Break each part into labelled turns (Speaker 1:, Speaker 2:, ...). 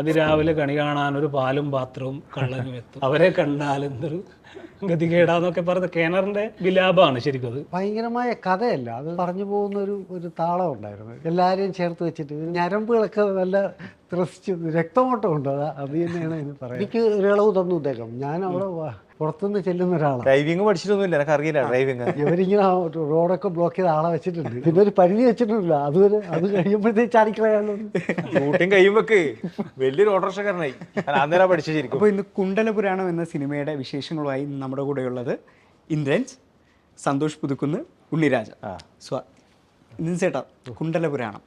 Speaker 1: അതിരാവിലെ കണി കാണാൻ ഒരു പാലും പാത്രവും കള്ളനും എത്തും. അവരെ കണ്ടാൽ എന്തൊരു ഗതികേടാന്നൊക്കെ പറഞ്ഞ കേണറിന്റെ വിലാപമാണ് ശരിക്കും അത്.
Speaker 2: ഭയങ്കരമായ കഥയല്ല. അത് പറഞ്ഞു പോകുന്ന ഒരു ഒരു താളം ഉണ്ടായിരുന്നു. എല്ലാവരെയും ചേർത്ത് വെച്ചിട്ട് ഞരമ്പുകളൊക്കെ നല്ല ത്രസിച്ചു രക്തമോട്ടം ഉണ്ട്. അത് തന്നെയാണ് എനിക്ക് ഒരു ഇളവ് തന്നു ഇദ്ദേഹം. ഞാൻ അവിടെ പുറത്തുനിന്ന് ചെല്ലുന്ന ഒരാളാണ്
Speaker 3: ഡ്രൈവിംഗ് പഠിച്ചിട്ടൊന്നുമില്ല എനിക്ക് അറിയില്ല ഡ്രൈവിംഗ്.
Speaker 2: ഇവരിങ്ങനെ റോഡൊക്കെ ബ്ലോക്ക് ചെയ്ത് ആളെ വെച്ചിട്ടുണ്ട്. പിന്നെ ഒരു പരിധി വെച്ചിട്ടില്ല അതുവരെ അത് കഴിയുമ്പോഴത്തേക്ക് ചാടിക്കളയാലോ
Speaker 3: ഷൂട്ടിങ് കഴിയുമ്പോക്ക് വലിയൊരു ഓട്ടോറിക്ഷക്കാരനായി. ഞാൻ അന്നേരം പഠിച്ചിരിക്കും.
Speaker 4: അപ്പോൾ ഇന്ന് കുണ്ടലപുരാണം എന്ന സിനിമയുടെ വിശേഷങ്ങളുമായി നമ്മുടെ കൂടെയുള്ളത് ഇന്ദ്രൻസ് സന്തോഷ് പുതുക്കുന്ന് ഉണ്ണിരാജ സ്വ ഇന്ദ്രൻ ചേട്ടാ കുണ്ടലപുരാണം.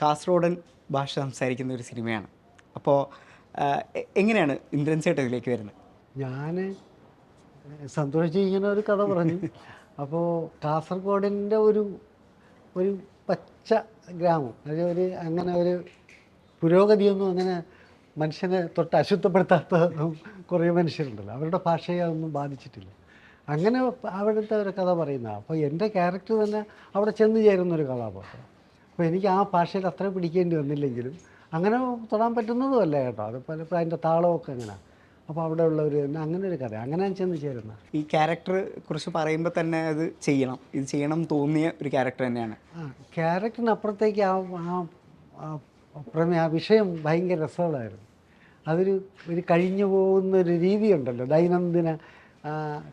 Speaker 4: കാസർഗോഡൻ ഭാഷ സംസാരിക്കുന്ന ഒരു സിനിമയാണ്. അപ്പോൾ എങ്ങനെയാണ് ഇന്ദ്രൻ ചേട്ടൻ ഇതിലേക്ക് വരുന്നത്?
Speaker 2: ഞാൻ സന്തോഷിച്ച് ഇങ്ങനെ ഒരു കഥ പറഞ്ഞു. അപ്പോൾ കാസർഗോഡിന്റെ ഒരു ഒരു പച്ച ഗ്രാമം അതായത് ഒരു അങ്ങനെ ഒരു പുരോഗതിയൊന്നും അങ്ങനെ മനുഷ്യനെ തൊട്ട് അശുദ്ധപ്പെടുത്താത്ത കുറേ മനുഷ്യരുണ്ടല്ലോ. അവരുടെ ഭാഷയെ അതൊന്നും ബാധിച്ചിട്ടില്ല. അങ്ങനെ അവിടുത്തെ ഒരു കഥ പറയുന്ന അപ്പോൾ എന്റെ ക്യാരക്ടർ തന്നെ അവിടെ ചെന്ന് ചേരുന്ന ഒരു കഥാപാത്രം അപ്പോൾ എനിക്ക് ആ ഭാഷയിൽ അത്ര പിടിക്കേണ്ടി വന്നില്ലെങ്കിലും അങ്ങനെ തൊടാൻ പറ്റുന്നതുമല്ല കേട്ടോ. അത് പലപ്പോഴും അതിന്റെ താളമൊക്കെ അങ്ങനെ അപ്പോൾ അവിടെ ഉള്ളവർ തന്നെ അങ്ങനെ ഒരു കഥ. അങ്ങനെ ചെന്ന് ചേരുന്ന.
Speaker 4: ഈ ക്യാരക്ടർ കുറിച്ച് പറയുമ്പോൾ തന്നെ അത് ചെയ്യണം. ഇത് ചെയ്യണം തോന്നിയ ഒരു ക്യാരക്ടർ തന്നെയാണ്.
Speaker 2: ആ ക്യാരക്ടറിനപ്പുറത്തേക്ക് ആ ആ ആ ആ വിഷയം ഭയങ്കര രസമുള്ളതായിരുന്നു. അതൊരു ഒരു കഴിഞ്ഞു പോകുന്ന ഒരു രീതിയുണ്ടല്ലോ. ദൈനംദിന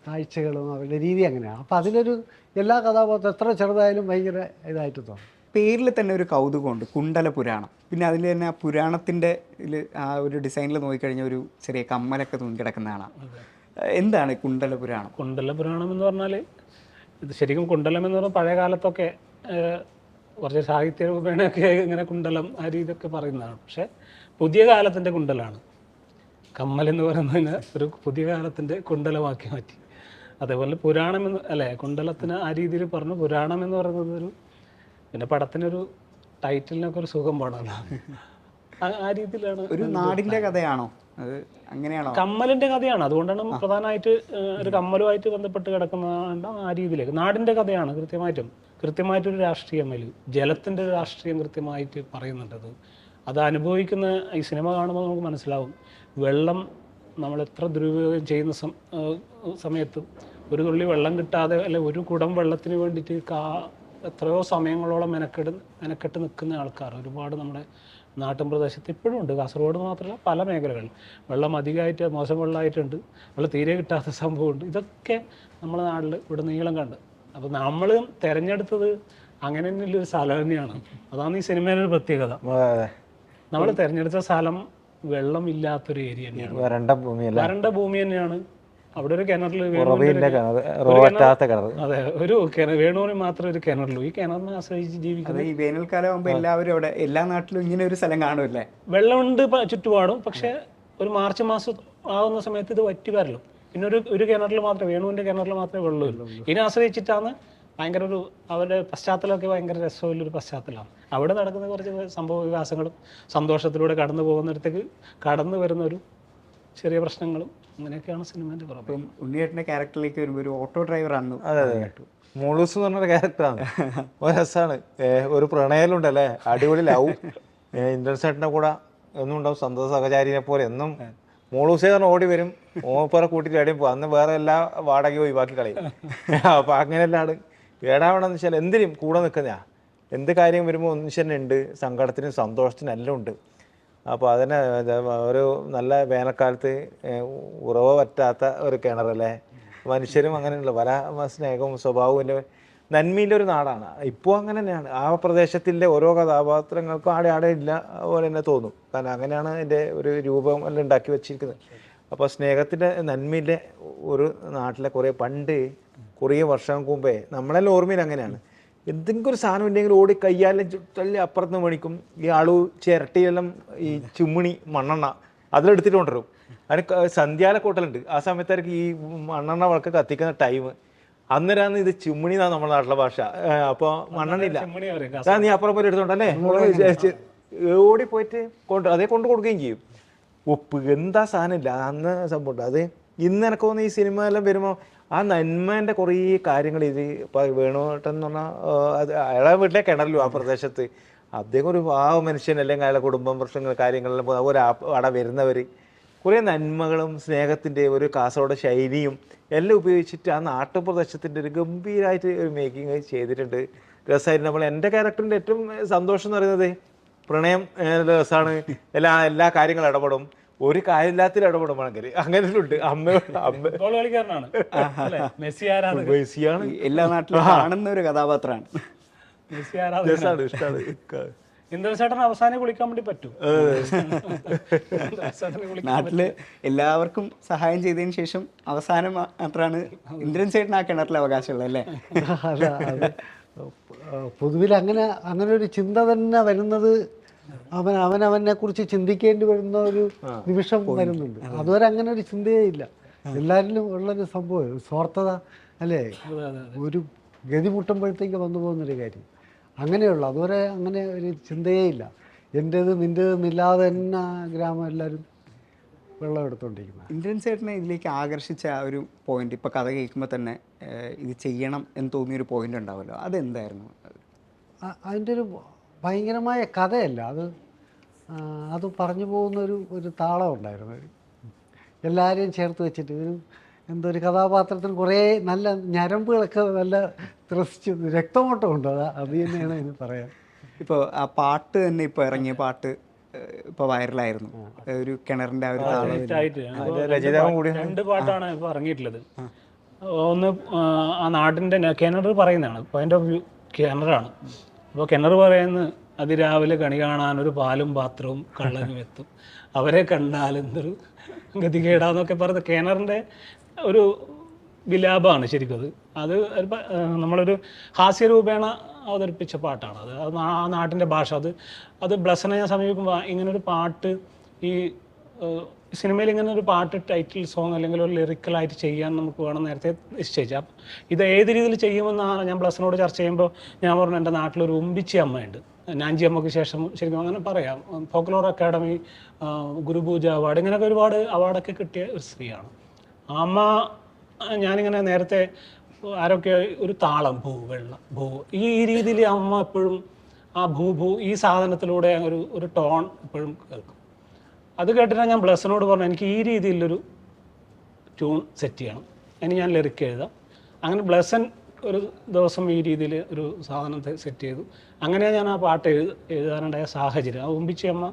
Speaker 2: കാഴ്ചകളും അവരുടെ രീതി അങ്ങനെയാണ്. അപ്പോൾ അതിലൊരു എല്ലാ കഥാപാത്രം എത്ര ചെറുതായാലും ഭയങ്കര ഇതായിട്ട് തോന്നും.
Speaker 4: പേരിൽ തന്നെ ഒരു കൗതുകമുണ്ട്. കുണ്ടല പുരാണം. പിന്നെ അതിൽ തന്നെ ആ പുരാണത്തിന്റെ ആ ഒരു ഡിസൈനിൽ നോക്കിക്കഴിഞ്ഞാൽ ഒരു ചെറിയ കമ്മലൊക്കെ തൂങ്ങിക്കിടക്കുന്നതാണ് എന്താണ് ഈ കുണ്ടല പുരാണം?
Speaker 1: കുണ്ടല പുരാണം എന്ന് പറഞ്ഞാൽ ഇത് ശരിക്കും കുണ്ടലം എന്ന് പറഞ്ഞാൽ പഴയ കാലത്തൊക്കെ കുറച്ച് സാഹിത്യ രൂപേണയൊക്കെ ഇങ്ങനെ കുണ്ടലം ആ രീതിയൊക്കെ പറയുന്നതാണ്. പക്ഷേ പുതിയ കാലത്തിന്റെ കുണ്ടലാണ്. കമ്മൽ എന്ന് പറയുന്നതിന് ഒരു പുതിയ കാലത്തിന്റെ കുണ്ടലമാക്കി മാറ്റി. അതേപോലെ പുരാണം എന്ന് അല്ലേ കുണ്ടലത്തിന് ആ രീതിയിൽ പറഞ്ഞു പുരാണം എന്ന് പറയുന്നത് ഒരു പിന്നെ പടത്തിനൊരു ടൈറ്റിലിനൊക്കെ ഒരു സുഖം ആ- ആ രീതിയിലാണ്
Speaker 4: ഒരു നാടിന്റെ കഥയാണോ? അത് അങ്ങനെയാണോ?
Speaker 1: കമ്മലിന്റെ കഥയാണ്. അതുകൊണ്ടാണ് പ്രധാനമായിട്ട് ഒരു കമ്മലുമായിട്ട് ബന്ധപ്പെട്ട് കിടക്കുന്നതാണ് ആ രീതിയിലേക്ക്. നാടിന്റെ കഥയാണ് കൃത്യമായിട്ടും. കൃത്യമായിട്ടൊരു രാഷ്ട്രീയം അതിൽ ജലത്തിന്റെ ഒരു രാഷ്ട്രീയം കൃത്യമായിട്ട് പറയുന്നുണ്ട് അത്. അത് അനുഭവിക്കുന്ന ഈ സിനിമ കാണുമ്പോൾ നമുക്ക് മനസ്സിലാവും. വെള്ളം നമ്മൾ എത്ര ദുരുപയോഗം ചെയ്യുന്ന സമയത്ത് ഒരു തുള്ളി വെള്ളം കിട്ടാതെ അല്ലെ ഒരു കുടം വെള്ളത്തിന് വേണ്ടിയിട്ട് കാ എത്രയോ സമയങ്ങളോളം മെനക്കെട് മെനക്കെട്ട് നിൽക്കുന്ന ആൾക്കാർ ഒരുപാട് നമ്മുടെ നാട്ടിൻ പ്രദേശത്ത് ഇപ്പോഴും ഉണ്ട്. കാസർഗോഡ് മാത്രമല്ല പല മേഖലകളിൽ വെള്ളം അധികമായിട്ട് മോശം വെള്ളമായിട്ടുണ്ട്. വെള്ളം തീരെ കിട്ടാത്ത സംഭവമുണ്ട്. ഇതൊക്കെ നമ്മുടെ നാട്ടിൽ ഇവിടെ നീളം കണ്ട്. അപ്പോൾ നമ്മൾ തിരഞ്ഞെടുത്തത് അങ്ങനെ തന്നെയുള്ളൊരു സ്ഥലം തന്നെയാണ്. അതാണ് ഈ സിനിമയിലെ ഒരു പ്രത്യേകത. നമ്മൾ തിരഞ്ഞെടുത്ത സ്ഥലം വെള്ളം ഇല്ലാത്തൊരു ഏരിയ തന്നെയാണ്.
Speaker 3: വരണ്ട
Speaker 1: ഭൂമി തന്നെയാണ്. അവിടെ ഒരു കിണറിൽ
Speaker 3: കിണർ റോറ്റാത്ത കിണർ
Speaker 1: അതെ ഒരു കിണർ മാത്രം ഒരു കിണറുള്ളൂ ഈ കിണറിനെ ആശ്രയിച്ച് ജീവിക്കുന്നത്
Speaker 4: ഈ വേനൽക്കാലം ആകുമ്പോൾ എല്ലാവരും അവിടെ എല്ലാ നാട്ടിലും ഇങ്ങനെ ഒരു സ്ഥലം കാണുമല്ലേ?
Speaker 1: വെള്ളമുണ്ട് ചുറ്റുപാടും പക്ഷെ ഒരു മാർച്ച് മാസം ആവുന്ന സമയത്ത് ഇത് വറ്റി വരലും. പിന്നെ ഒരു ഒരു കിണറിൽ മാത്രമേ വേണുവിന്റെ കിണറിൽ മാത്രമേ വെള്ളമുള്ളൂ. ഇതിനെ ആശ്രയിച്ചിട്ടാണ് ഭയങ്കര ഒരു അവരുടെ പശ്ചാത്തലമൊക്കെ ഭയങ്കര രസമുള്ളൊരു പശ്ചാത്തലമാണ്. അവിടെ നടക്കുന്ന കുറച്ച് സംഭവ വികാസങ്ങളും സന്തോഷത്തിലൂടെ കടന്നു പോകുന്നിടത്തേക്ക് കടന്നു വരുന്ന ഒരു ചെറിയ പ്രശ്നങ്ങളും അങ്ങനെയൊക്കെയാണ് സിനിമേന്റെ പുറമെ.
Speaker 4: ഇപ്പം ഉണ്ണിയേട്ടന്റെ ക്യാരക്ടറിലേക്ക് വരുമ്പോൾ ഒരു ഓട്ടോ ഡ്രൈവറാണ്
Speaker 3: അതെ അതെ. മോളൂസ് എന്ന് പറഞ്ഞൊരു ക്യാരക്ടറാണ് ഒരു രസമാണ് ഒരു പ്രണയലുണ്ടല്ലേ? അടിപൊളി ലവ്. ഇന്ദ്രൻസേട്ടന്റെ കൂടെ എന്നും ഉണ്ടാവും. സന്തോഷ സഹചാരിനെ പോലെ എന്നും മോളൂസേ പറഞ്ഞ ഓടി വരും. ഓപ്പറെ കൂട്ടിയിട്ട് എവിടെയും പോകും അന്ന് വേറെ എല്ലാ വാടകയും ഒഴിവാക്കി കളയും. അപ്പൊ അങ്ങനെയല്ലാണ്ട് ഏടാവണമെന്ന് വെച്ചാൽ എന്തിനും കൂടെ നിൽക്കുന്നതാ. എന്ത് കാര്യം വരുമ്പോൾ ഒന്നിച്ചന്നെ ഉണ്ട്. സങ്കടത്തിനും സന്തോഷത്തിനും എല്ലാം ഉണ്ട്. അപ്പോൾ അതിനെ ഒരു നല്ല വേനൽക്കാലത്ത് ഉറവ് പറ്റാത്ത ഒരു കിണറല്ലേ? മനുഷ്യരും അങ്ങനെയുള്ള പല സ്നേഹവും സ്വഭാവവും നന്മയിലെ ഒരു നാടാണ്. ഇപ്പോൾ അങ്ങനെ തന്നെയാണ്. ആ പ്രദേശത്തിലെ ഓരോ കഥാപാത്രങ്ങൾക്കും ആടെ ആടെ ഇല്ല പോലെ തന്നെ തോന്നും. കാരണം അങ്ങനെയാണ് എന്റെ ഒരു രൂപം എല്ലാം ഉണ്ടാക്കി വെച്ചിരിക്കുന്നത്. അപ്പോൾ സ്നേഹത്തിന്റെ നന്മയിലെ ഒരു നാട്ടിലെ കുറേ പണ്ട് കുറേ വർഷങ്ങൾക്ക് മുമ്പേ നമ്മളെല്ലാം ഓർമ്മയിൽ അങ്ങനെയാണ്. എന്തെങ്കിലും ഒരു സാധനം ഉണ്ടെങ്കിൽ ഓടി കയ്യാലും തള്ളി അപ്പുറത്ത് മേടിക്കും. ഈ ആളു ചിരട്ടിയെല്ലാം ഈ ചുമ്മിണി മണ്ണെണ്ണ അതിലെടുത്തിട്ട് കൊണ്ടുവരും. അതിന് സന്ധ്യാല സന്ധ്യാലക്കൂട്ടലുണ്ട് ആ സമയത്തായിരിക്കും ഈ മണ്ണെണ്ണ വിളക്ക് കത്തിക്കുന്ന ടൈം അന്നേരാന്ന് ഇത് ചുമ്മിണി എന്നാണ് നമ്മുടെ നാട്ടിലെ ഭാഷ. അപ്പോൾ മണ്ണെണ്ണ ഇല്ല. നീ അപ്പുറം പോയി എടുത്തോണ്ടല്ലേ? ഓടി പോയിട്ട് കൊണ്ട് അതേ കൊണ്ട് കൊടുക്കുകയും ചെയ്യും. ഉപ്പ് എന്താ സാധനം ഇല്ല. അന്ന് സംഭവം അത് ഇന്ന് എനിക്ക് തോന്നുന്നു ഈ സിനിമ എല്ലാം വരുമ്പോൾ ആ നന്മേന്റെ കുറേ കാര്യങ്ങൾ ഇത് ഇപ്പം വേണുട്ടൻ എന്ന് പറഞ്ഞാൽ അത് അയാളെ വീട്ടിലെ കിണറല്ലോ ആ പ്രദേശത്ത്. അദ്ദേഹം ഒരു ആ മനുഷ്യൻ അല്ലെങ്കിൽ അയാളെ കുടുംബം പ്രശ്നങ്ങൾ കാര്യങ്ങളെല്ലാം പോകുന്ന ഒരു അവിടെ വരുന്നവർ കുറേ നന്മകളും സ്നേഹത്തിന്റെ ഒരു കാസർഗോഡ് ശൈലിയും എല്ലാം ഉപയോഗിച്ചിട്ട് ആ നാട്ടുപ്രദേശത്തിന്റെ ഒരു ഗംഭീരമായിട്ട് ഒരു മേക്കിംഗ് ചെയ്തിട്ടുണ്ട്. രസമായിരുന്നു. നമ്മൾ എന്റെ ക്യാരക്ടറിന്റെ ഏറ്റവും സന്തോഷം എന്ന് പറയുന്നത് പ്രണയം രസമാണ്. എല്ലാ എല്ലാ കാര്യങ്ങളും ഇടപെടും. ഒരു കാര്യമില്ലാത്തിൽ ഇടപെടുമ്പോഴെങ്കിൽ അങ്ങനെയുണ്ട്. അങ്ങനെ ഉണ്ട് അമ്മ. അമ്മ
Speaker 1: ഫുട്ബോൾ കളിക്കാരനാണ് അല്ലേ? മെസ്സി ആരാധകൻ
Speaker 3: മെസ്സിയാണ്.
Speaker 4: ഈ എല്ലാ നാട്ടിലും കാണുന്ന ഒരു കഥാപാത്രമാണ്.
Speaker 1: മെസ്സി അവസാനം കുളിക്കാൻ വേണ്ടി പറ്റും.
Speaker 4: നാട്ടിൽ എല്ലാവർക്കും സഹായം ചെയ്തതിന് ശേഷം അവസാനം മാത്രമാണ് ഇന്ദ്രൻ സൈഡിന് ആ കിണറിൽ അവകാശമുള്ളത് അല്ല?
Speaker 2: പൊതുവിൽ അങ്ങനെ അങ്ങനെ ഒരു ചിന്ത തന്നെ വരുന്നത് അവൻ അവൻ അവനെ കുറിച്ച് ചിന്തിക്കേണ്ടി വരുന്ന ഒരു നിമിഷം വരുന്നുണ്ട്. അതുവരെ അങ്ങനെ ഒരു ചിന്തയേ ഇല്ല എല്ലാവരിലും ഉള്ളൊരു സംഭവം സ്വാർത്ഥത അല്ലേ? ഒരു ഗതി മുട്ടുമ്പോഴത്തേക്ക് വന്നു പോകുന്നൊരു കാര്യം. അങ്ങനെയുള്ള. അതുവരെ അങ്ങനെ ഒരു ചിന്തയേ ഇല്ല എന്റേത് നിന്റേതെന്നില്ലാതെ തന്നെ ഗ്രാമം എല്ലാവരും വെള്ളം എടുത്തുകൊണ്ടിരിക്കുന്നത്
Speaker 4: ഇന്ദ്രൻ ചേട്ടനെ ഇതിലേക്ക് ആകർഷിച്ച ആ ഒരു പോയിന്റ് ഇപ്പൊ കഥ കേൾക്കുമ്പോൾ തന്നെ ഇത് ചെയ്യണം എന്ന് തോന്നിയൊരു പോയിന്റ് ഉണ്ടാവുമല്ലോ അതെന്തായിരുന്നു?
Speaker 2: അതിന്റെ അതിന്റെ ഒരു ഭയങ്കരമായ കഥയല്ല. അത് അത് പറഞ്ഞു പോകുന്നൊരു ഒരു ഒരു താളം ഉണ്ടായിരുന്നു. എല്ലാവരെയും ചേർത്ത് വെച്ചിട്ട് ഒരു എന്തോ ഒരു കഥാപാത്രത്തിന് കുറേ നല്ല ഞരമ്പുകളൊക്കെ നല്ല ത്രസിച്ചു രക്തമോട്ടമുണ്ട്. അത് അത് തന്നെയാണ് എനിക്ക് പറയാൻ.
Speaker 4: ഇപ്പോൾ ആ പാട്ട് തന്നെ ഇപ്പോൾ ഇറങ്ങിയ പാട്ട് ഇപ്പോൾ വൈറലായിരുന്നു. ഒരു കിണറിന്റെ ആ ഒരു
Speaker 1: രണ്ട്
Speaker 3: കൂടി
Speaker 1: രണ്ട് പാട്ടാണ് ഇപ്പൊ ഇറങ്ങിയിട്ടുള്ളത്. ഒന്ന് ആ, നാടിന്റെ നാടിന്റെ കിണർ പറയുന്നതാണ്. പോയിന്റ് ഓഫ് വ്യൂ കിണറാണ്. അപ്പോൾ കിണർ പറയുന്ന അതിരാവിലെ കണി കാണാൻ ഒരു പാലും പാത്രവും കള്ളനും എത്തും. അവരെ കണ്ടാൽ എന്തൊരു ഗതികേടാന്നൊക്കെ പറഞ്ഞ് കിണറിന്റെ ഒരു വിലാപമാണ് ശരിക്കും അത്. അത് ഒരു നമ്മളൊരു ഹാസ്യരൂപേണ അവതരിപ്പിച്ച പാട്ടാണ് അത്. അത് ആ നാട്ടിന്റെ ഭാഷ. അത് അത് ബ്ലസ്സനെ ഞാൻ സമീപിക്കുമ്പോൾ ഇങ്ങനൊരു പാട്ട് ഈ സിനിമയിൽ ഇങ്ങനെ ഒരു പാട്ട് ടൈറ്റിൽ സോങ് അല്ലെങ്കിൽ ഒരു ലിറിക്കലായിട്ട് ചെയ്യാൻ നമുക്ക് വേണം നേരത്തെ നിശ്ചയിച്ചു. അപ്പം ഇത് ഏത് രീതിയിൽ ചെയ്യുമെന്നാണ് ഞാൻ പ്ലസിനോട് ചർച്ച ചെയ്യുമ്പോൾ ഞാൻ പറഞ്ഞു എന്റെ നാട്ടിലൊരു ഉമ്പിച്ചി അമ്മയുണ്ട്. നാഞ്ചി അമ്മയ്ക്ക് ശേഷം ശരിക്കും അങ്ങനെ പറയാം. ഫോക്ലോർ അക്കാഡമി ഗുരുപൂജ അവാർഡ് ഇങ്ങനെയൊക്കെ ഒരുപാട് അവാർഡൊക്കെ കിട്ടിയ ഒരു സ്ത്രീയാണ്. അമ്മ ഞാനിങ്ങനെ നേരത്തെ ആരൊക്കെ ഒരു താളം ഭൂ വെള്ളം ഭൂ ഈ രീതിയിൽ അമ്മ എപ്പോഴും ആ ഭൂ ഭൂ ഈ സാധനത്തിലൂടെ ഒരു ഒരു ടോൺ എപ്പോഴും കേൾക്കും. അത് കേട്ടിട്ട് ഞാൻ ബ്ലസ്സിനോട് പറഞ്ഞു എനിക്ക് ഈ രീതിയിലൊരു ട്യൂൺ സെറ്റ് ചെയ്യണം. അതിന് ഞാൻ ലിറിക്ക് എഴുതാം. അങ്ങനെ ബ്ലസ്സൻ ഒരു ദിവസം ഈ രീതിയിൽ ഒരു സാധനം സെറ്റ് ചെയ്തു. അങ്ങനെ ഞാൻ ആ പാട്ട് എഴുത എഴുതാനുണ്ടായ സാഹചര്യം. ആ ഉമ്പിച്ചിയമ്മ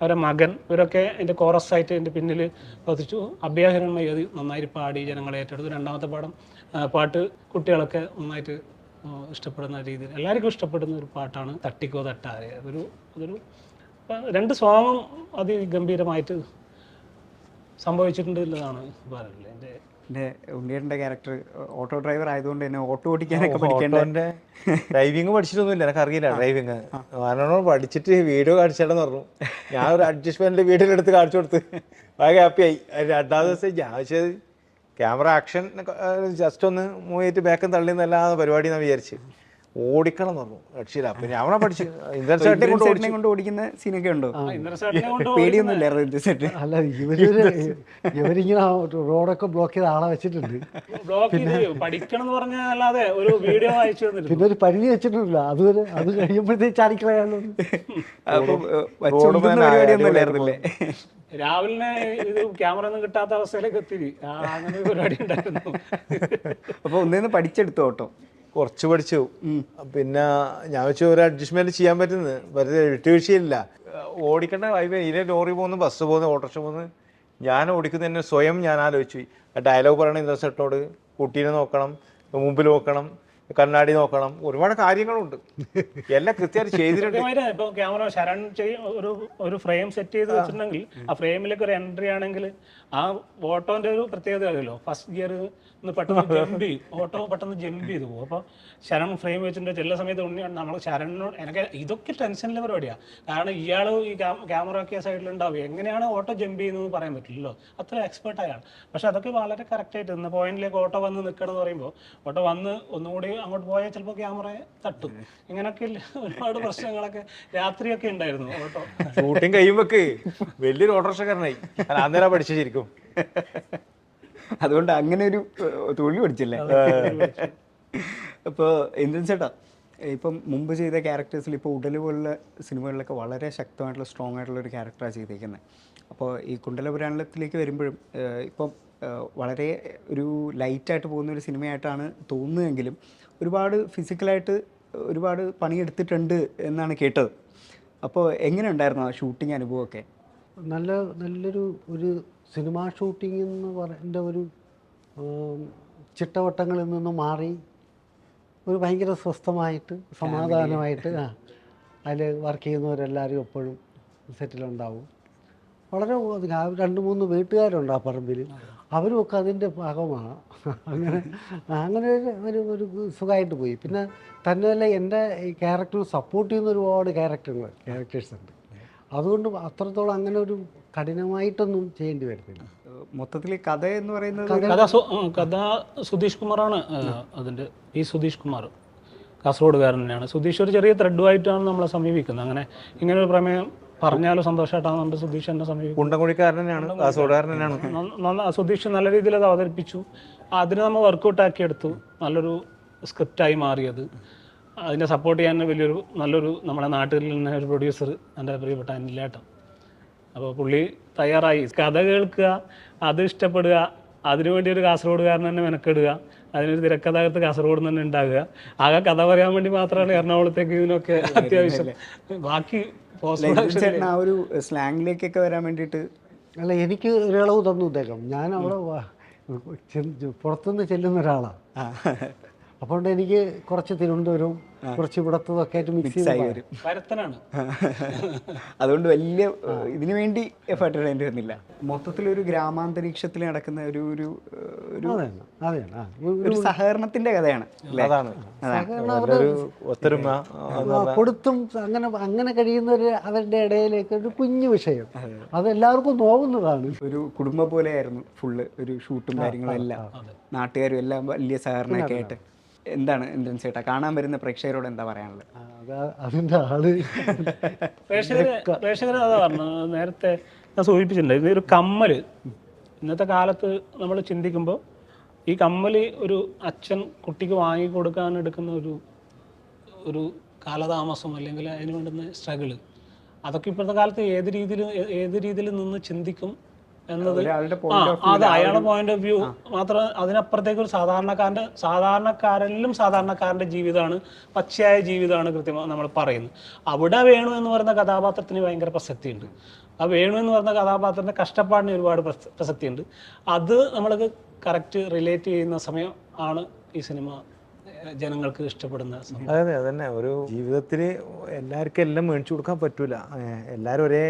Speaker 1: അവരുടെ മകൻ ഇവരൊക്കെ എന്റെ കോറസായിട്ട് എന്റെ പിന്നിൽ പതിച്ചു. അഭ്യാഹരന്മയി എഴുതി നന്നായിട്ട് പാടി ജനങ്ങളെ ഏറ്റെടുത്തു. രണ്ടാമത്തെ പാഠം പാട്ട് കുട്ടികളൊക്കെ നന്നായിട്ട് ഇഷ്ടപ്പെടുന്ന രീതിയിൽ എല്ലാവർക്കും ഇഷ്ടപ്പെടുന്ന ഒരു പാട്ടാണ് തട്ടിക്കോ തട്ടാരെ അതൊരു അതൊരു ആ, രണ്ട് സോങ്ങും അതിഗംഭീരമായിട്ട് സംഭവിച്ചിട്ടുണ്ട് എന്നുള്ളതാണ് പറയുന്നത് എന്റെ
Speaker 4: എന്റെ ഉണ്ണിയേട്ടന്റെ ക്യാരക്ടർ ഓട്ടോ ഡ്രൈവർ ആയതുകൊണ്ട് തന്നെ ഓട്ടോ ഓടിക്കാനൊക്കെ പഠിക്കേണ്ട
Speaker 3: ഓട്ടോന്റെ ഡ്രൈവിംഗ് പഠിച്ചിട്ടൊന്നുമില്ല എനിക്ക് അറിയില്ല ഡ്രൈവിംഗ് ഞാനോട് പഠിച്ചിട്ട് വീഡിയോ കാണിച്ചേടെന്ന് പറഞ്ഞു. ഞാൻ ഒരു അഡ്ജസ്റ്റ്മെന്റ് വീട്ടിലെടുത്ത് കാണിച്ചു കൊടുത്ത്. ഭയങ്കര ഹാപ്പിയായി രണ്ടാമത്തെ ദിവസം ഞാൻ വെച്ചത് ക്യാമറ ആക്ഷൻ ജസ്റ്റ് ഒന്ന് മൂവ് ചെയ്തിട്ട് ബാക്കും തള്ളിന്നല്ലാതെ പരിപാടി എന്നാണ് വിചാരിച്ച്. ഓടിക്കണം എന്ന് പറഞ്ഞു രക്ഷയില്ല. അപ്പൊ അവനെ പഠിച്ച് ഇന്ദ്രൻ ചേട്ടനെ കൊണ്ട്
Speaker 4: ഓടിച്ചു കൊണ്ട് ഓടിക്കുന്ന സീനൊക്കെ ഉണ്ടോ? പേടിയൊന്നുമില്ല ഇന്ദ്രൻ ചേട്ടൻ
Speaker 2: അല്ല ഇവർ ഇവരിങ്ങനെ റോഡൊക്കെ ബ്ലോക്ക് ചെയ്ത് ആളെ വെച്ചിട്ടുണ്ട്. പിന്നെ ഒരു പരിധി വെച്ചിട്ടില്ല. അതുവരെ അത് കഴിയുമ്പോഴത്തേക്ക് ചാടിക്കളയാലോ
Speaker 4: അപ്പം
Speaker 1: രാവിലെ ഇത് ക്യാമറ ഒന്നും കിട്ടാത്ത അവസ്ഥയിലേക്ക് എത്തി. അങ്ങനെ ഒരു പരിപാടി ഉണ്ടായിരുന്നു.
Speaker 4: അപ്പോൾ ഒന്നേന്ന് പഠിച്ചെടുത്തു ഓട്ടോ.
Speaker 3: കുറച്ച് പഠിച്ചു. പിന്നെ ഞാൻ വെച്ചു ഒരു അഡ്ജസ്റ്റ്മെന്റ് ചെയ്യാൻ പറ്റുന്നത് വെറുതെ വിട്ടുവീഴ്ചയില്ല ഓടിക്കേണ്ട വൈബ് ഇതിലെ ലോറി പോകുന്നു ബസ് പോകുന്നു ഓട്ടോറിക്ഷ പോകുന്നു. ഞാൻ ഓടിക്കുന്നതിന് സ്വയം ഞാൻ ആലോചിച്ചു. ആ ഡയലോഗ് പറയണ ഇന്ദ്രസെട്ടോട് കുട്ടീനെ നോക്കണം മുമ്പിൽ നോക്കണം കണ്ണാടി നോക്കണം. ഒരുപാട് കാര്യങ്ങളുണ്ട്. എല്ലാം കൃത്യമായിട്ട് ചെയ്തിട്ടുണ്ട്.
Speaker 1: ക്യാമറ ശരൺ ഒരു ഒരു ഫ്രെയിം സെറ്റ് ചെയ്ത് വെച്ചിട്ടുണ്ടെങ്കിൽ ആ ഫ്രെയിമിലേക്ക് ഒരു എൻട്രി ആണെങ്കിൽ ആ ഓട്ടോന്റെ ഒരു പ്രത്യേകത അറിയല്ലോ. ഫസ്റ്റ് ഗിയർ ഒന്ന് പെട്ടെന്ന് ജമ്പ് ചെയ്യും ഓട്ടോ പെട്ടെന്ന് ജമ്പ് ചെയ്തു. പോകും അപ്പോൾ ശരൺ ഫ്രെയിം വെച്ചിട്ട് ചില സമയത്ത് ഉണ്ണിയാണ് നമ്മൾ ശരണിനോട് എനിക്ക് ഇതൊക്കെ ടെൻഷനിലെ പരിപാടിയാണ് കാരണം ഇയാൾ ഈ ക്യാമറ ഒക്കെ സൈഡിലുണ്ടാവും എങ്ങനെയാണ് ഓട്ടോ ജമ്പ് ചെയ്യുന്നത് പറയാൻ പറ്റില്ലല്ലോ. അത്ര എക്സ്പേർട്ട് ആയാണ് പക്ഷെ അതൊക്കെ വളരെ കറക്റ്റായിട്ട് ഇന്ന് പോയിന്റിലേക്ക് ഓട്ടോ വന്ന് നിൽക്കണമെന്ന് പറയുമ്പോൾ ഓട്ടോ വന്ന് ഒന്നുകൂടി അങ്ങോട്ട് പോയാൽ ചിലപ്പോൾ ക്യാമറ തട്ടും. ഇങ്ങനെയൊക്കെ ഒരുപാട് പ്രശ്നങ്ങളൊക്കെ രാത്രിയൊക്കെ ഉണ്ടായിരുന്നു ഓട്ടോ.
Speaker 3: ഷൂട്ടിങ് കഴിയുമ്പോഴേക്ക് വലിയൊരു ഓട്ടോറിക്ഷക്കാരനായി. അന്നേരം പഠിച്ചു ശരിക്കും.
Speaker 4: അതുകൊണ്ട് അങ്ങനെ ഒരു തൊഴിൽ പഠിച്ചില്ലേ? അപ്പോൾ എന്തെന്ന് ചേട്ടാ ഇപ്പം മുമ്പ് ചെയ്ത ക്യാരക്ടേഴ്സിൽ ഇപ്പോൾ ഉടൽ പോലുള്ള സിനിമകളിലൊക്കെ വളരെ ശക്തമായിട്ടുള്ള സ്ട്രോങ് ആയിട്ടുള്ള ഒരു ക്യാരക്ടറാണ് ചെയ്തേക്കുന്നത് അപ്പോൾ ഈ കുണ്ടലപുരാണത്തിലേക്ക് വരുമ്പോഴും ഇപ്പം വളരെ ഒരു ലൈറ്റായിട്ട് പോകുന്ന ഒരു സിനിമയായിട്ടാണ് തോന്നുന്നതെങ്കിലും ഒരുപാട് ഫിസിക്കലായിട്ട് ഒരുപാട് പണിയെടുത്തിട്ടുണ്ട് എന്നാണ് കേട്ടത്. അപ്പോൾ എങ്ങനെ ഉണ്ടായിരുന്നു ആ ഷൂട്ടിംഗ് അനുഭവമൊക്കെ?
Speaker 2: നല്ല നല്ലൊരു ഒരു സിനിമാ ഷൂട്ടിംഗ് എന്ന് പറയുന്ന ഒരു ചിട്ടവട്ടങ്ങളിൽ നിന്ന് മാറി ഒരു ഭയങ്കര സ്വസ്ഥമായിട്ട് സമാധാനമായിട്ട് അതിൽ വർക്ക് ചെയ്യുന്നവരെല്ലാവരും എപ്പോഴും സെറ്റിലുണ്ടാവും. വളരെ രണ്ട് മൂന്ന് വീട്ടുകാരുണ്ട് ആ പറമ്പിൽ അവരുമൊക്കെ അതിന്റെ ഭാഗമാണ്. അങ്ങനെ അങ്ങനെ ഒരു ഒരു സുഖമായിട്ട് പോയി. പിന്നെ തന്നെയല്ല എന്റെ ഈ ക്യാരക്ടർ സപ്പോർട്ട് ചെയ്യുന്ന ഒരുപാട് ക്യാരക്ടറുകൾ ക്യാരക്ടേഴ്സ് ഉണ്ട്. അതുകൊണ്ട് അത്രത്തോളം അങ്ങനെ ഒരു കഠിനമായിട്ടൊന്നും ചെയ്യേണ്ടി വരുന്നില്ല
Speaker 4: മൊത്തത്തിൽ കഥ എന്ന് പറയുന്നത്
Speaker 1: കഥ സു- കഥ സുധീഷ് കുമാറാണ് അതിന്റെ അതിന്റെ ഈ സുധീഷ് കുമാർ കാസർഗോഡുകാരൻ തന്നെയാണ്. സുധീഷ് ഒരു ചെറിയ ത്രെഡുമായിട്ടാണ് നമ്മളെ സമീപിക്കുന്നത്. അങ്ങനെ ഇങ്ങനെ ഒരു പ്രമേയം പറഞ്ഞാലും സന്തോഷമായിട്ടാണ് നമ്മുടെ സുധീഷ് എന്നെ സമീപിക്കുന്നത്.
Speaker 3: കുണ്ടംകുഴിക്കാരൻ തന്നെയാണ് കാസർഗോഡുകാരൻ തന്നെയാണ്.
Speaker 1: നന്ന- നന്ന- സുധീഷ് നല്ല രീതിയിൽ അത് അവതരിപ്പിച്ചു. അതിന് നമ്മൾ വർക്കൗട്ട് ആക്കി എടുത്തു നല്ലൊരു സ്ക്രിപ്റ്റായി മാറിയത്. അതിനെ സപ്പോർട്ട് ചെയ്യാൻ വലിയൊരു നല്ലൊരു നമ്മുടെ നാട്ടിൽ നിന്ന് ഒരു പ്രൊഡ്യൂസർ എന്റെ പ്രിയപ്പെട്ട അനിലേട്ടൻ അപ്പോൾ പുള്ളി തയ്യാറായി. കഥ കേൾക്കുക അത് ഇഷ്ടപ്പെടുക അതിനുവേണ്ടി ഒരു കാസർഗോഡുകാരൻ തന്നെ മെനക്കെടുക അതിനൊരു തിരക്കഥാകത്ത് കാസർഗോഡ് തന്നെ ഉണ്ടാകുക. ആകെ കഥ പറയാൻ വേണ്ടി മാത്രമാണ് എറണാകുളത്തേക്ക് ഇതിനൊക്കെ അത്യാവശ്യം. ബാക്കി പോസ്റ്റ് പ്രൊഡക്ഷൻ
Speaker 4: ചേട്ടൻ ആ ഒരു സ്ലാങ്ങിലേക്കൊക്കെ വരാൻ വേണ്ടിയിട്ട്
Speaker 2: അല്ല എനിക്ക് ഒരു ഇളവ് തന്നു ഉദ്ദേശം ഞാൻ അവിടെ പുറത്തുനിന്ന് ചെല്ലുന്ന ഒരാളാണ് അപ്പോൾ എനിക്ക് കുറച്ച് തിരുവനന്തപുരവും കുറച്ച് ഇവിടത്തതൊക്കെ ആയിട്ട് മിക്സ് ചെയ്ത്
Speaker 4: ആയി വരും. അതുകൊണ്ട് വലിയ ഇതിനു വേണ്ടി എഫേർട്ട് ഇടേണ്ടി വരുന്നില്ല മൊത്തത്തിലൊരു ഗ്രാമാന്തരീക്ഷത്തിൽ നടക്കുന്ന ഒരു ഒരു ഒരു
Speaker 2: ഒരു-
Speaker 4: ഒരു സഹകരണത്തിന്റെ കഥയാണ്
Speaker 3: ഒത്തൊരുമ
Speaker 2: കൊടുത്തും അങ്ങനെ അങ്ങനെ കഴിയുന്ന ഒരു അവരുടെ ഇടയിലേക്ക് ഒരു കുഞ്ഞു വിഷയം. അത്. എല്ലാവർക്കും നോവുന്നതാണ്.
Speaker 4: ഒരു കുടുംബം പോലെയായിരുന്നു ഫുള്ള് ഒരു ഷൂട്ടും കാര്യങ്ങളും എല്ലാം. നാട്ടുകാരും എല്ലാം വലിയ സഹകരണമൊക്കെ ആയിട്ട്. എന്താണ് ഇന്ദ്രൻ ചേട്ടാ? കാണാൻ വരുന്ന പ്രേക്ഷകരോട് എന്താ പറയാനുള്ളത്?
Speaker 2: അതിന്റെ ആൾ. പ്രേക്ഷകർ
Speaker 1: പ്രേക്ഷകര് അതാ പറഞ്ഞു നേരത്തെ ഞാൻ സൂചിപ്പിച്ചിട്ടുണ്ട് ഇത് ഒരു കമ്മൽ ഇന്നത്തെ കാലത്ത് നമ്മൾ ചിന്തിക്കുമ്പോൾ ഈ കമ്മൽ ഒരു അച്ഛൻ കുട്ടിക്ക് വാങ്ങിക്കൊടുക്കാൻ എടുക്കുന്ന ഒരു ഒരു കാലതാമസം അല്ലെങ്കിൽ അതിന് വേണ്ടുന്ന സ്ട്രഗിൾ. അതൊക്കെ ഇപ്പോഴത്തെ കാലത്ത് ഏത് രീതിയിൽ ഏത് രീതിയിൽ നിന്ന് ചിന്തിക്കും എന്നത് അത് അയാളുടെ പോയിന്റ് ഓഫ് വ്യൂ മാത്രം അതിനപ്പുറത്തേക്ക് ഒരു സാധാരണക്കാരന്റെ സാധാരണക്കാരനിലും സാധാരണക്കാരന്റെ ജീവിതമാണ് പച്ചയായ ജീവിതമാണ് കൃത്യമായി നമ്മൾ പറയുന്നത്. അവിടെ വേണു എന്ന് പറയുന്ന കഥാപാത്രത്തിന് ഭയങ്കര പ്രസക്തിയുണ്ട്. ആ വേണു എന്ന് പറയുന്ന കഥാപാത്രത്തിന്റെ കഷ്ടപ്പാടിന് ഒരുപാട് പ്രസക്തിയുണ്ട്. അത് നമ്മൾക്ക് കറക്റ്റ് റിലേറ്റ് ചെയ്യുന്ന സമയം ആണ് ഈ സിനിമ ജനങ്ങൾക്ക് ഇഷ്ടപ്പെടുന്ന
Speaker 3: അതെ അതെ അതന്നെ ഒരു ജീവിതത്തിൽ എല്ലാവർക്കും എല്ലാം മേടിച്ചു കൊടുക്കാൻ പറ്റൂല. എല്ലാവരും ഒരേ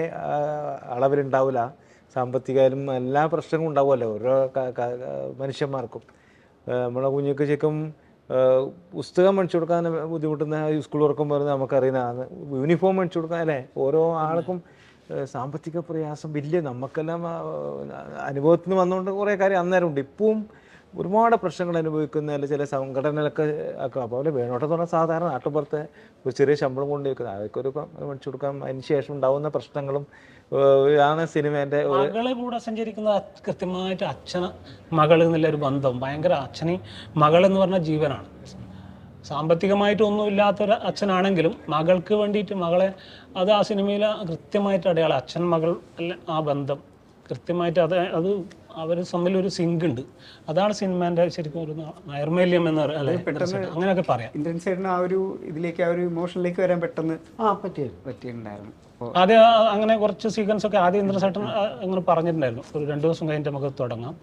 Speaker 3: അളവിലുണ്ടാവില്ല സാമ്പത്തികമായാലും എല്ലാ പ്രശ്നങ്ങളും ഉണ്ടാവുമല്ലോ ഓരോ മനുഷ്യന്മാർക്കും. നമ്മളെ കുഞ്ഞുക്ക് ശരിക്കും പുസ്തകം മേടിച്ചു കൊടുക്കാൻ ബുദ്ധിമുട്ടുന്ന സ്കൂൾ സ്കൂൾ തുറക്കുമ്പോൾ നമുക്കറിയുന്നതാണ് യൂണിഫോം മേടിച്ചു കൊടുക്കാൻ അല്ലേ? ഓരോ ആൾക്കും സാമ്പത്തിക പ്രയാസം വലിയ നമുക്കെല്ലാം അനുഭവത്തിന് വന്നുകൊണ്ട് കുറേ കാര്യം അന്നേരം ഉണ്ട് ഇപ്പവും ഒരുപാട് പ്രശ്നങ്ങൾ അനുഭവിക്കുന്ന ചില സംഘടനകളൊക്കെ ഒക്കെ അപ്പോൾ അവർ വേണോട്ടെന്ന് പറഞ്ഞാൽ സാധാരണ നാട്ടുപുറത്തെ ഒരു ചെറിയ ശമ്പളം കൊണ്ട് വെക്കുന്നത് അതൊക്കെ ഒരു മേടിച്ചു കൊടുക്കാൻ അതിന് ശേഷം ഉണ്ടാവുന്ന പ്രശ്നങ്ങളും ആണ് സിനിമേന്റെ
Speaker 1: മകളെ കൂടെ സഞ്ചരിക്കുന്ന കൃത്യമായിട്ട് അച്ഛൻ മകൾ എന്നുള്ള ഒരു ബന്ധം ഭയങ്കര അച്ഛനെ മകൾ എന്ന് പറഞ്ഞ ജീവനാണ്. സാമ്പത്തികമായിട്ടൊന്നും ഇല്ലാത്തൊരു അച്ഛനാണെങ്കിലും മകൾക്ക് വേണ്ടിയിട്ട് മകളെ അത് ആ സിനിമയിൽ കൃത്യമായിട്ട് അടയാളം അച്ഛൻ മകൾ ആ ബന്ധം കൃത്യമായിട്ട് അത് അത് അവർ തമ്മിൽ ഒരു സിങ്ക് ഉണ്ട്. അതാണ് സിനിമേന്റെ ശരിക്കും ഒരു നൈർമല്യം എന്ന് പറയുന്നത് അങ്ങനെയൊക്കെ പറയാം.
Speaker 4: ഇന്ദ്രൻ സൈഡിന് ആ ഒരു ഇതിലേക്ക് ആ ഒരു ഇമോഷനിലേക്ക് വരാൻ പെട്ടെന്ന്
Speaker 2: ആ പറ്റിയത്.
Speaker 4: പറ്റിയിട്ടുണ്ടായിരുന്നു. അപ്പോൾ
Speaker 1: ആദ്യം അങ്ങനെ കുറച്ച് സീക്വൻസ് ഒക്കെ ആദ്യം ഇന്ദ്രൻ സേട്ടൻ അങ്ങനെ പറഞ്ഞിട്ടുണ്ടായിരുന്നു. ഒരു രണ്ടു ദിവസം കഴിഞ്ഞിട്ട് നമുക്ക് തുടങ്ങാം.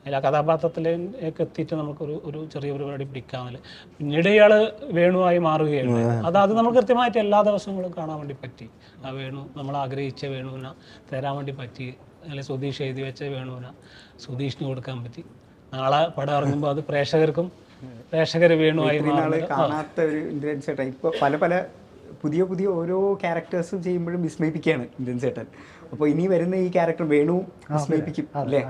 Speaker 1: അതിൽ ആ കഥാപാത്രത്തിലേക്ക് എത്തിയിട്ട് നമുക്കൊരു ഒരു ചെറിയ പരിപാടി പിടിക്കാമല്ലേ പിന്നീട് ഇയാൾ വേണുവായി മാറുകയാണ്. അത് അത് നമുക്ക് കൃത്യമായിട്ട് എല്ലാ ദിവസങ്ങളും കാണാൻ വേണ്ടി പറ്റി. ആ വേണു നമ്മൾ ആഗ്രഹിച്ച വേണുവിനെ തരാൻ വേണ്ടി പറ്റി. അല്ലെങ്കിൽ സുധീഷ് എഴുതി വെച്ച വേണുവിനെ സുധീഷിന് കൊടുക്കാൻ പറ്റി. നാളെ പടം ഇറങ്ങുമ്പോൾ അത് പ്രേക്ഷകർക്കും പ്രേക്ഷകർ
Speaker 4: വേണു
Speaker 1: ആയിരുന്നു
Speaker 4: കാണാത്ത ഒരു പല പല പുതിയ പുതിയ ഓരോ ക്യാരക്ടേഴ്സും ചെയ്യുമ്പോഴും വിസ്മയിപ്പിക്കുകയാണ് ഇന്ത്യൻ ചേട്ടൻ. അപ്പോൾ ഇനി വരുന്ന ഈ ക്യാരക്ടർ വേണു വിസ്മയിപ്പിക്കും അല്ലേ?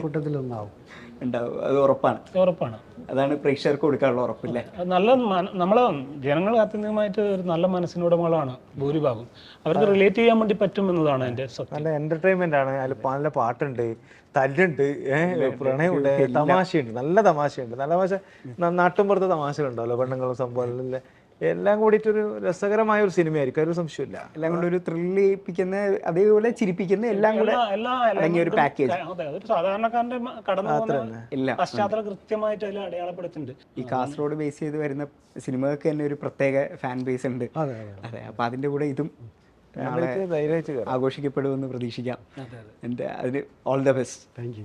Speaker 2: കൂട്ടത്തിലൊന്നാവും.
Speaker 4: ഉണ്ടാവും. അത് ഉറപ്പാണ്.
Speaker 1: ഉറപ്പാണ്.
Speaker 4: അതാണ് പ്രേക്ഷകർക്ക് കൊടുക്കാനുള്ള ഉറപ്പില്ലേ?
Speaker 1: നല്ല നമ്മളെ ജനങ്ങൾ ആത്യന്തികമായിട്ട് ഒരു നല്ല മനസ്സിനുടമകളാണ് ഭൂരിഭാഗം. അവർക്ക് റിലേറ്റ് ചെയ്യാൻ വേണ്ടി പറ്റും എന്നതാണ് എന്റെ സത്യം.
Speaker 3: നല്ല എന്റർടൈൻമെന്റ് ആണ്. അതിൽ നല്ല പാട്ടുണ്ട് തല്ലുണ്ട് പ്രണയമുണ്ട് തമാശയുണ്ട് നല്ല തമാശയുണ്ട്. നല്ല തമാശ ന- നാട്ടിൻപുറത്തെ തമാശകളുണ്ടല്ലോ പെണ്ണുങ്ങളും സംഭവങ്ങളിലെ എല്ലാം കൂടിയിട്ടൊരു രസകരമായ ഒരു സിനിമയായിരിക്കും ഒരു സംശയമില്ല
Speaker 4: എല്ലാം കൂടി ഒരു ത്രില്ലിപ്പിക്കുന്ന അതേപോലെ ചിരിപ്പിക്കുന്ന എല്ലാം കൂടെ അടങ്ങിയ ഒരു പാക്കേജ്
Speaker 1: സാധാരണക്കാരന്റെ മ- കടന്നു പശ്ചാത്തലം കൃത്യമായിട്ട് അതിൽ അടയാളപ്പെടുത്തുന്നുണ്ട്.
Speaker 4: ഈ കാസർഗോഡ് ബേസ് ചെയ്ത് വരുന്ന സിനിമകൾക്ക് തന്നെ ഒരു പ്രത്യേക ഫാൻ ബേസ് ഉണ്ട്.
Speaker 2: അതെ
Speaker 4: അപ്പൊ അതിന്റെ കൂടെ ഇതും ആഘോഷിക്കപ്പെടുമെന്ന് പ്രതീക്ഷിക്കാം. എന്റെ അതിന് all the best
Speaker 2: thank you